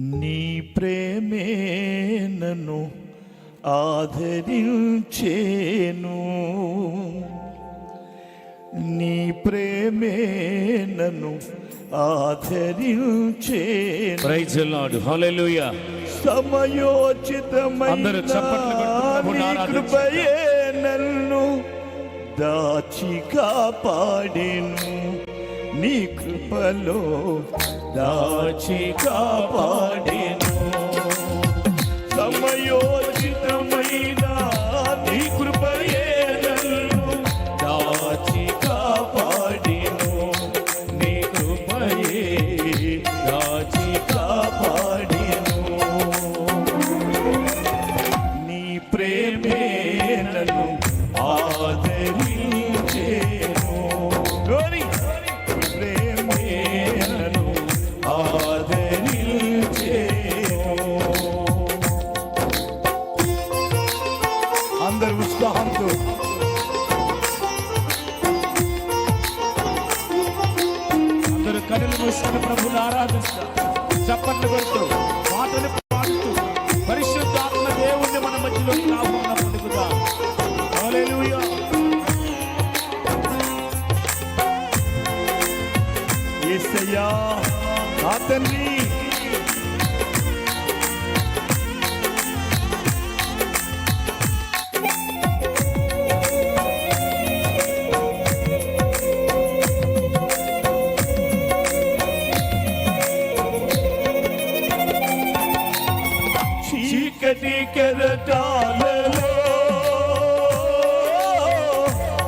నీ ప్రేమే నన్ను ఆదరించేను. నీ ప్రేమే నన్ను ఆదరించేను. ప్రైజ్ లార్డ్ హల్లెలూయా సమయోచితమైన. కృపయే నన్ను దాచి కాపాడేను. నీ కృపలో దాచి కాపాడేను. సమయోచితమైన నీ కృపయే నన్ను దాచి కాపాడేను. నీ కృపయే దాచి కాపాడేను. నీ ప్రేమే నన్ను చప్పట్లు కొడుతూ పాటలు పాడుతూ పరిశుద్ధాత్మ దేవుణ్ణి మన మధ్యలో నా తండ్రి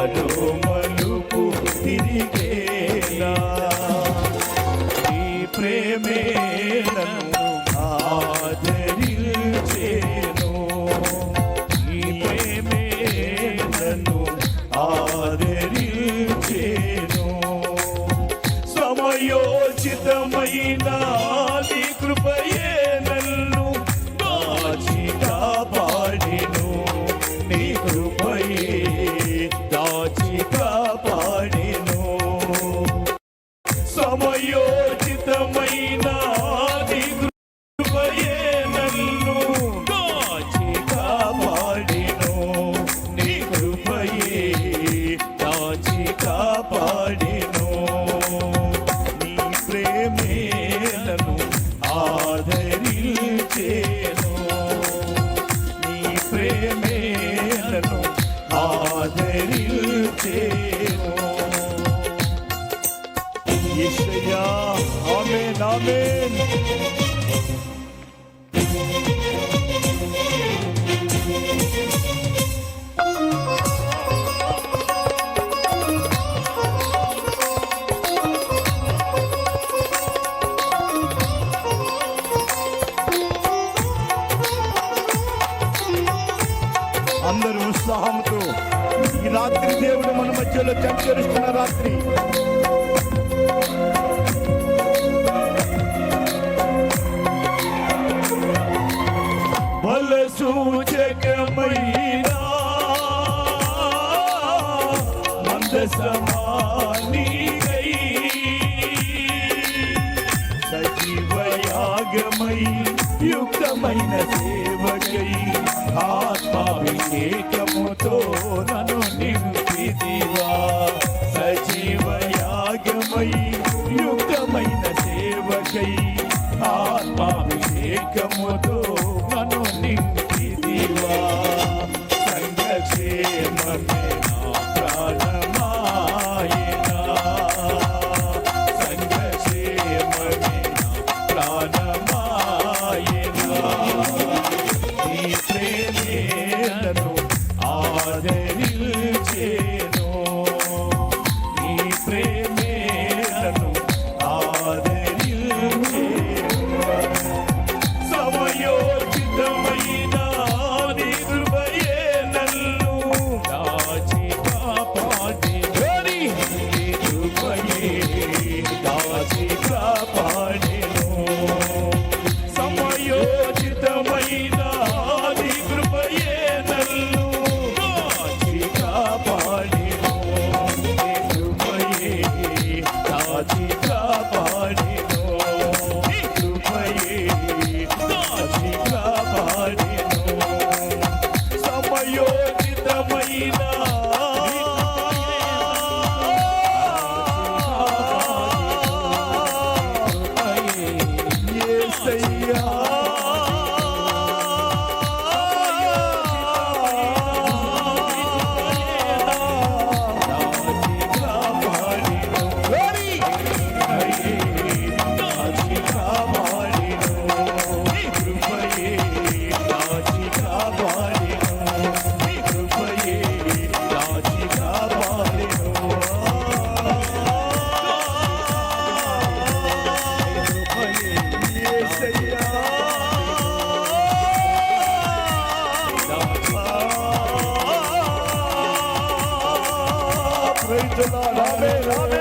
I know. యేసయ్యా ఆమేన్ ఆమేన్ అందరూ ఉత్సాహంతో ఈ రాత్రి దేవుడు మన మధ్యలో సంచరిస్తున్న రాత్రి. సూచకమైన మంద సమానిగై సజీవయాగమై యుక్తమైన సేవకై ఆత్మాభిషేకముతో నన్ను సేవకై રામે રામે